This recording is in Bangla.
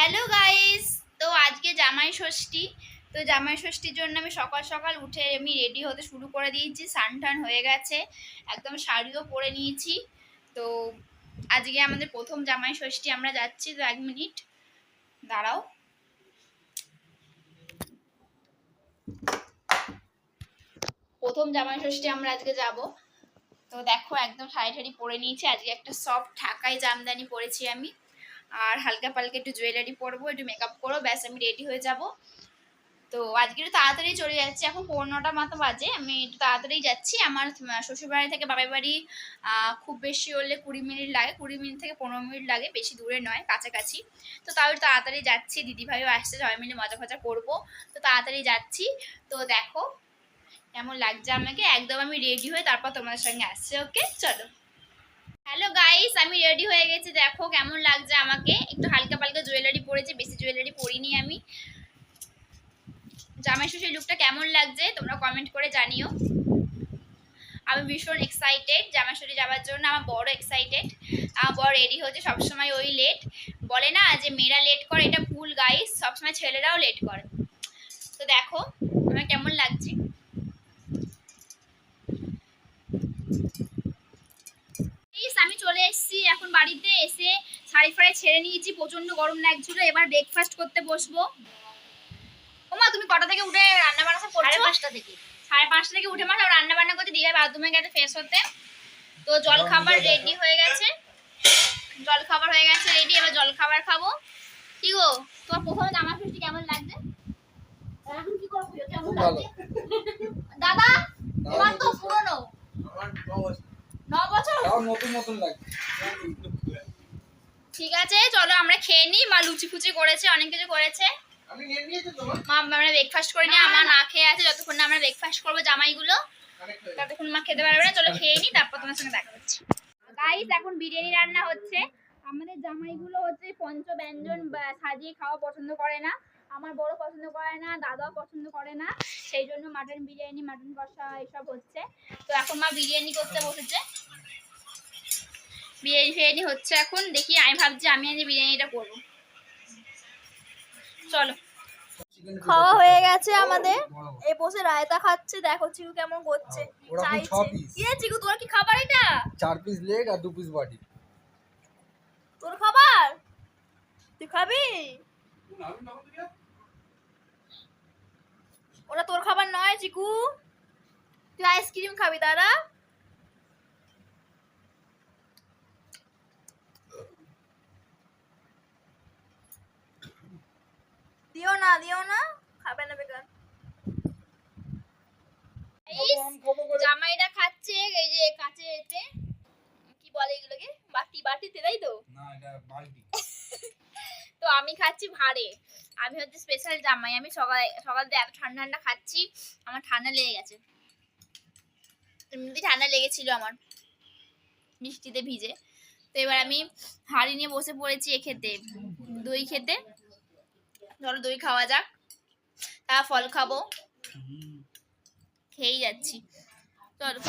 হ্যালো গাইস তো আজকে জামাই ষষ্ঠী। তো জামাই ষষ্ঠীর জন্য আমি সকাল সকাল উঠে আমি রেডি হতে শুরু করে দিয়েছি। সান টান হয়ে গেছে। একদম শাড়িও পরে নিয়েছি। তো আজকে আমাদের প্রথম জামাই ষষ্ঠী, আমরা যাচ্ছি তো এক মিনিট। দাঁড়াও। প্রথম জামাই ষষ্ঠী আমরা আজকে যাব। তো দেখো, একদম শাড়ি ঠাড়ি পরে নিয়েছি। আজকে একটা সফট ঢাকাই জামদানি পরেছি আমি। আর হালকা পালকা একটু জুয়েলারি পরবো, একটু মেকআপ করব, ব্যাস আমি রেডি হয়ে যাব। তো আজকে একটু তাড়াতাড়ি চলে যাচ্ছি, এখন পনেরোটা মতো বাজে, আমি একটু তাড়াতাড়ি যাচ্ছি। আমার শ্বশুরবাড়ি থেকে বাবার বাড়ি খুব বেশি হলে কুড়ি মিনিট লাগে, কুড়ি মিনিট থেকে পনেরো মিনিট লাগে, বেশি দূরে নয়, কাছাকাছি। তো তাও একটু তাড়াতাড়ি যাচ্ছি, দিদিভাইও আসছে, সবাই মিলে মজা ফজা করব। তো তাড়াতাড়ি যাচ্ছি, তো দেখো কেমন লাগছে আমাকে, একদম আমি রেডি হয়ে তারপর তোমাদের সঙ্গে আসছি ওকে চলো। হ্যালো গাইস আমি রেডি হয়ে গেছি। দেখো, কেমন লাগছে আমাকে? একটু হালকা পালকা জুয়েলারি পরেছি। বেশি জুয়েলারি পরিনি আমি। জামাই ষষ্ঠীর লুকটা কেমন লাগছে? তোমরা কমেন্ট করে জানিও। আমি ভীষণ এক্সাইটেড ষষ্ঠী যাওয়ার জন্য। আমার বড় এক্সাইটেড আমার বড় রেডি হচ্ছে সবসময় ওই লেট বলে না যে, মেয়েরা লেট করে। এটা ভুল গাইস সবসময় ছেলেরাও লেট করে। তো দেখো আমার কেমন লাগছে প্লিজ আমি চলে এসেছি এখন বাড়িতে এসে শাড়ি ফাড়ি ছেড়ে নিয়েছি প্রচণ্ড গরম লাগছিল এবার ব্রেকফাস্ট করতে বসবো। ওমা তুমি কটা থেকে উঠে রান্না বান্না সব করছ? পাঁচটা থেকে। সাড়ে পাঁচটা থেকে উঠে মাস রান্না বান্না করতে দিয়ে বাথরুমে গেছে ফ্রেশ হতে। তো জল খাবার রেডি হয়ে গেছে। জল খাবার হয়ে গেছে রেডি এবার জল খাবার খাব। কি গো তোমার প্রথমে জামা ষষ্ঠী কেমন লাগবে এখন কি করব? কেমন খুব দাদা তোমার তো পুরনো। আমার। ন বছর? নতুন নতুন লাগে ঠিক আছে চলো আমরা খেয়ে নিই। মা লুচি ফুচি করেছে অনেক কিছু করেছে। আমি নিয়ে নিয়েছি তোমার মা আমরা ব্রেকফাস্ট করে নিই আমার না। খেয়ে আছে যতক্ষণ না আমরা ব্রেকফাস্ট করব জামাইগুলো ততক্ষণ মা খেতে পারবে না। চলো খেয়ে নিই তারপর তোমার সঙ্গে দেখা হচ্ছে। গাইস এখন বিরিয়ানি রান্না হচ্ছে। আমাদের জামাইগুলো হচ্ছে পঞ্চ ব্যঞ্জন বা- সাজিয়ে খাওয়া পছন্দ করে না। আমার বড় পছন্দ করে না দাদাও পছন্দ করে না। সেই জন্য মাটন বিরিয়ানি মাটন কষা এসব হচ্ছে। তো এখন মা বিরিয়ানি করতে বসেছে। বিরিয়ানি ফিরিয়ানি হচ্ছে এখন। দেখি আমি ভাবছি আমি আজ বিরিয়ানিটা করব। চলো। খাওয়া হয়ে গেছে আমাদের। বড়। বসে রায়তা খাচ্ছে। দেখো চিকু কেমন করছে। চাইছে। ইয়ে চিকু তোর কি খাবার এটা? চার পিস লেগ আর দু পিস বডি তোর খাবার? তুই খাবি? ওটা তোর খাবার নয় চিকু। তুই আইসক্রিম খাবি দাদা। দিও না দিও না। খাবে না বেকার। জামাইরা খাচ্ছে এই যে কাছে এতে কি বলে এগুলোকে? বাটি বাটিতে তাই তো? না এটা বালতি। তো আমি খাচ্ছি ভাড়ে। আমি হচ্ছে স্পেশাল জামাই। আমি সকাল সকাল থেকে এত ঠান্ডা ঠান্ডা খাচ্ছি আমার ঠান্ডা লেগে গেছে। এমনিতে ঠান্ডা লেগেছিল আমার। মিষ্টিতে ভিজে। তো এবার আমি হাঁড়ি নিয়ে বসে পড়েছি এ খেতে দই খেতে। ধরো দই খাওয়া যাক। তা ফল খাব। খেয়েই যাচ্ছি। চলো।